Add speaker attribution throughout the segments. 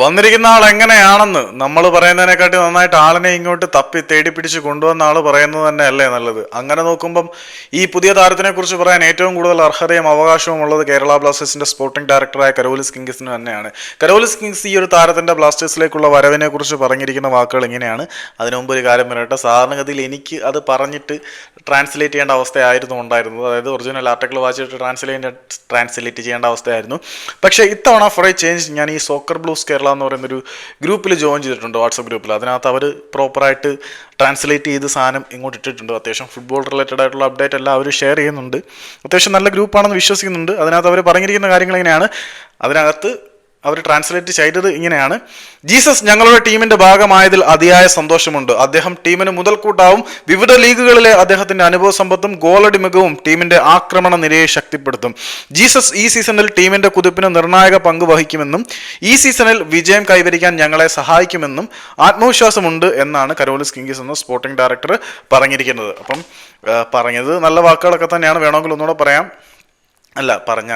Speaker 1: വന്നിരിക്കുന്ന ആൾ എങ്ങനെയാണെന്ന് നമ്മൾ പറയുന്നതിനെക്കാട്ടി നന്നായിട്ട് ആളിനെ ഇങ്ങോട്ട് തപ്പി തേടി പിടിച്ച് കൊണ്ടുവന്ന ആൾ പറയുന്നത് തന്നെ അല്ലേ നല്ലത്. അങ്ങനെ നോക്കുമ്പം ഈ പുതിയ താരത്തിനെ കുറിച്ച് പറയാൻ ഏറ്റവും കൂടുതൽ അർഹതയും അവകാശവും ഉള്ളത് കേരള ബ്ലാസ്റ്റേഴ്സിന്റെ സ്പോർട്ടിംഗ് ഡയറക്ടറായ കരോലിസ് കിങ്സിന് തന്നെയാണ്. കരോലിസ് കിങ്സ് ഈ ഒരു താരത്തിന്റെ ബ്ലാസ്റ്റേഴ്സിലേക്കുള്ള വരവിനെ കുറിച്ച് പറഞ്ഞിരിക്കുന്ന വാക്കുകൾ ഇങ്ങനെയാണ്. അതിനു മുമ്പ് ഒരു കാര്യം പറയട്ടെ. സാധാരണഗതിയിൽ എനിക്ക് അത് പറഞ്ഞിട്ട് ട്രാൻസ്ലേറ്റ് ചെയ്യേണ്ട അവസ്ഥയായിരുന്നു ഉണ്ടായിരുന്നത്. അതായത് ഒറിജിനൽ ആർട്ടിക്കിൾ വായിച്ചിട്ട് ട്രാൻസ്ലേറ്റ് ട്രാൻസ്ലേറ്റ് ചെയ്യേണ്ട അവസ്ഥയായിരുന്നു. പക്ഷേ ഇത്തവണ ഫോർ എ ചേഞ്ച് ഞാൻ ഈ സോക്കർ ബ്ലൂസ് കേരള എന്ന് പറയുന്നൊരു ഗ്രൂപ്പിൽ ജോയിൻ ചെയ്തിട്ടുണ്ട് വാട്സപ്പ് ഗ്രൂപ്പിൽ അതിനകത്ത് അവർ പ്രോപ്പറായിട്ട് ട്രാൻസ്ലേറ്റ് ചെയ്ത് സാധനം ഇങ്ങോട്ട് ഇട്ടിട്ടുണ്ട്. അത്യാവശ്യം ഫുട്ബോൾ റിലേറ്റഡ് ആയിട്ടുള്ള അപ്ഡേറ്റ് എല്ലാം അവർ ഷെയർ ചെയ്യുന്നുണ്ട്. അത്യാവശ്യം നല്ല ഗ്രൂപ്പാണെന്ന് വിശ്വസിക്കുന്നുണ്ട്. അതിനകത്ത് അവർ പറഞ്ഞിരിക്കുന്ന കാര്യങ്ങൾ ഇങ്ങനെയാണ്. അതിനകത്ത് അവർ ട്രാൻസ്ലേറ്റ് ചെയ്തത് ഇങ്ങനെയാണ്. ജീസസ് ഞങ്ങളുടെ ടീമിന്റെ ഭാഗമായതിൽ അതിയായ സന്തോഷമുണ്ട്. അദ്ദേഹം ടീമിന് മുതൽക്കൂട്ടാവും. വിവിധ ലീഗുകളിലെ അദ്ദേഹത്തിന്റെ അനുഭവ സമ്പത്തും ഗോളടിമികവും ടീമിന്റെ ആക്രമണ നിരയെ ശക്തിപ്പെടുത്തും. ജീസസ് ഈ സീസണിൽ ടീമിന്റെ കുതിപ്പിന് നിർണായക പങ്ക് വഹിക്കുമെന്നും ഈ സീസണിൽ വിജയം കൈവരിക്കാൻ ഞങ്ങളെ സഹായിക്കുമെന്നും ആത്മവിശ്വാസമുണ്ട് എന്നാണ് കരോലിസ് കിങ്കിസ് എന്ന സ്പോർട്ടിംഗ് ഡയറക്ടർ പറഞ്ഞിരിക്കുന്നത്. അപ്പം പറഞ്ഞത് നല്ല വാക്കുകളൊക്കെ തന്നെയാണ്. വേണമെങ്കിൽ ഒന്നുകൂടെ പറയാം. അല്ല പറഞ്ഞ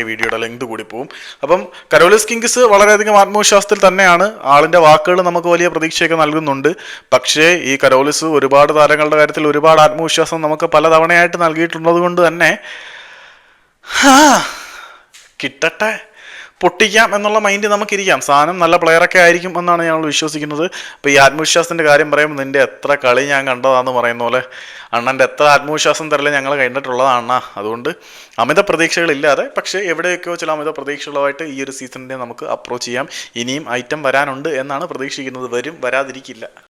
Speaker 1: ഈ വീഡിയോയുടെ ലെങ്ത് കൂടി പോവും. അപ്പം കരോലിസ് കിങ്സ് വളരെയധികം ആത്മവിശ്വാസത്തിൽ തന്നെയാണ്. ആളിന്റെ വാക്കുകൾ നമുക്ക് വലിയ പ്രതീക്ഷയൊക്കെ നൽകുന്നുണ്ട്. പക്ഷേ ഈ കരോലിസ് ഒരുപാട് താരങ്ങളുടെ കാര്യത്തിൽ ഒരുപാട് ആത്മവിശ്വാസം നമുക്ക് പലതവണയായിട്ട് നൽകിയിട്ടുള്ളത് കൊണ്ട് തന്നെ കിട്ടട്ടെ. പൊട്ടിക്കാം എന്നുള്ള മൈൻഡ് നമുക്കിരിക്കാം. സാധനം നല്ല പ്ലെയറൊക്കെ ആയിരിക്കും എന്നാണ് ഞങ്ങൾ വിശ്വസിക്കുന്നത്. അപ്പോൾ ഈ ആത്മവിശ്വാസത്തിന്റെ കാര്യം പറയുമ്പോൾ നിന്റെ എത്ര കളി ഞാൻ കണ്ടതാണെന്ന് പറയുന്ന പോലെ അണ്ണന്റെ എത്ര ആത്മവിശ്വാസം തരൽ ഞങ്ങൾ കണ്ടിട്ടുള്ളതാണ് അതുകൊണ്ട് അമിത പ്രതീക്ഷകളില്ലാതെ പക്ഷേ എവിടെയൊക്കെയോ ചില അമിത പ്രതീക്ഷകളുമായിട്ട് ഈ ഒരു സീസണിനെ നമുക്ക് അപ്രോച്ച് ചെയ്യാം. ഇനിയും ഐറ്റം വരാനുണ്ട് എന്നാണ് പ്രതീക്ഷിക്കുന്നത്. വരും വരാതിരിക്കില്ല.